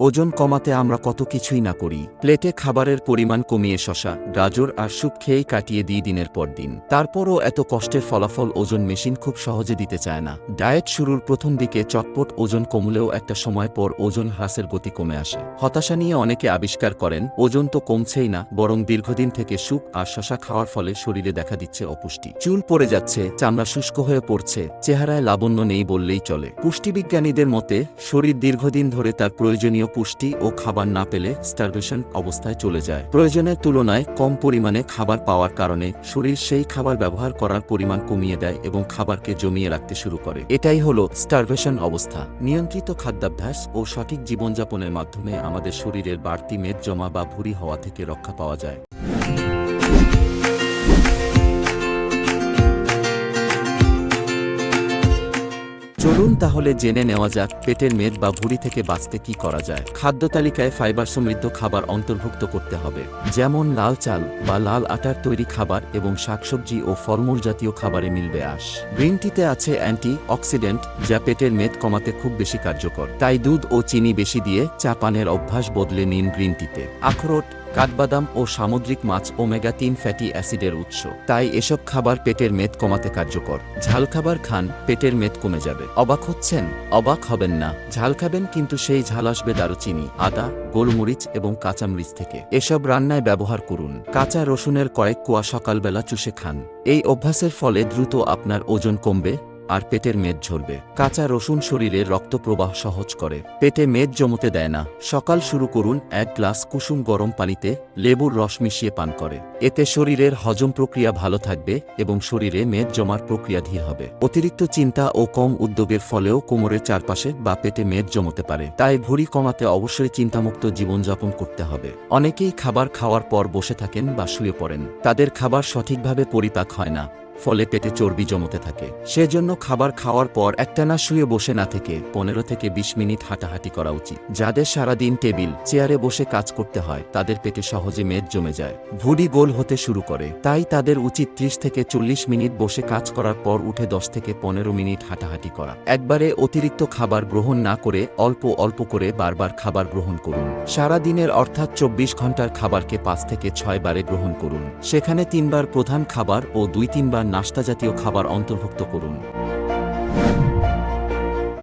ওজন কমাতে আমরা কত কিছুই না করি। প্লেটে খাবারের পরিমাণ কমিয়ে শশা, গাজর আর স্যুপ খেয়েই কাটিয়ে দিই দিনের পর দিন। তারপরও এত কষ্টের ফলাফল ওজন মেশিন খুব সহজে দিতে চায় না। ডায়েট শুরুর প্রথম দিকে চটপট ওজন কমলেও একটা সময় পর ওজন হ্রাসের গতি কমে আসে। হতাশা নিয়ে অনেকে আবিষ্কার করেন, ওজন তো কমছেই না, বরং দীর্ঘদিন থেকে স্যুপ আর শশা খাওয়ার ফলে শরীরে দেখা দিচ্ছে অপুষ্টি। চুল পড়ে যাচ্ছে, চামড়া শুষ্ক হয়ে পড়ছে, চেহারায় লাবণ্য নেই বললেই চলে। পুষ্টিবিজ্ঞানীদের মতে, শরীর দীর্ঘদিন ধরে তার প্রয়োজনীয় পুষ্টি ও খাবার না পেলে স্টারভেশন অবস্থায় চলে যায়। প্রয়োজনের তুলনায় কম পরিমাণে খাবার পাওয়ার কারণে শরীর সেই খাবার ব্যবহার করার পরিমাণ কমিয়ে দেয় এবং খাবারকে জমিয়ে রাখতে শুরু করে। এটাই হলো স্টারভেশন অবস্থা। নিয়ন্ত্রিত খাদ্যাভ্যাস ও সঠিক জীবনযাপনের মাধ্যমে আমাদের শরীরের বাড়তি মেদ জমা বা ভুরি হওয়া থেকে রক্ষা পাওয়া যায়। চলুন তাহলে জেনে নেওয়া যাক পেটের মেদ বা ভুঁড়ি থেকে বাঁচতে কি করা যায়। খাদ্য তালিকায় ফাইবার সমৃদ্ধ খাবার অন্তর্ভুক্ত করতে হবে, যেমন লাল চাল বা লাল আটার তৈরি খাবার এবং শাকসবজি ও ফলমূল জাতীয় খাবারে মিলবে আস গ্রিন টিতে আছে অ্যান্টি অক্সিডেন্ট যা পেটের মেদ কমাতে খুব বেশি কার্যকর। তাই দুধ ও চিনি বেশি দিয়ে চা পানের অভ্যাস বদলে নিন গ্রিন টিতে। আখরোট কাঠবাদাম ও সামুদ্রিক মাছ ওমেগা তিন ফ্যাটি অ্যাসিডের উৎস। তাই এসব খাবার পেটের মেদ কমাতে কার্যকর। ঝাল খাবার খান, পেটের মেদ কমে যাবে। অবাক হচ্ছেন? অবাক হবেন না। ঝাল খাবেন কিন্তু সেই ঝাল আসবে দারুচিনি, আদা, গোলমরিচ এবং কাঁচামরিচ থেকে। এসব রান্নায় ব্যবহার করুন। কাঁচা রসুনের কয়েক কোয়া সকালবেলা চুষে খান। এই অভ্যাসের ফলে দ্রুত আপনার ওজন কমবে আর পেটের মেদ ঝরবে। কাঁচা রসুন শরীরে রক্ত প্রবাহ সহজ করে। পেটে মেদ জমতে দেয় না। সকাল শুরু করুন এক গ্লাস কুসুম গরম পানিতে লেবুর রস মিশিয়ে পান করে। এতে শরীরের হজম প্রক্রিয়া ভালো থাকবে এবং শরীরে মেদ জমার প্রক্রিয়া ধীর হবে। অতিরিক্ত চিন্তা ও কম উদ্যোগের ফলেও কোমরের চারপাশে বা পেটে মেদ জমতে পারে। তাই ভুঁড়ি কমাতে অবশ্যই চিন্তামুক্ত জীবনযাপন করতে হবে। অনেকেই খাবার খাওয়ার পর বসে থাকেন বা শুয়ে পড়েন। তাদের খাবার সঠিকভাবে পরিপাক হয় না। ফলে পেটে চর্বি জমতে থাকে। সেজন্য খাবার খাওয়ার পর একটানা শুয়ে বসে না থেকে পনেরো থেকে বিশ মিনিট হাঁটাহাঁটি করা উচিত। যাদের সারাদিন টেবিল, চেয়ারে বসে কাজ করতে হয়, তাদের পেটে সহজে মেদ জমে যায়। ভুড়ি গোল হতে শুরু করে। তাই তাদের উচিত ত্রিশ থেকে চল্লিশ মিনিট বসে কাজ করার পর উঠে দশ থেকে পনেরো মিনিট হাঁটাহাঁটি করা। একবারে অতিরিক্ত খাবার গ্রহণ না করে অল্প অল্প করে বারবার খাবার গ্রহণ করুন। সারা দিনের অর্থাৎ চব্বিশ ঘণ্টার খাবারকে পাঁচ থেকে ছয় বারে গ্রহণ করুন। সেখানে তিনবার প্রধান খাবার ও দুই তিনবার নাস্তা জাতীয় খাবার অন্তর্ভুক্ত করুন।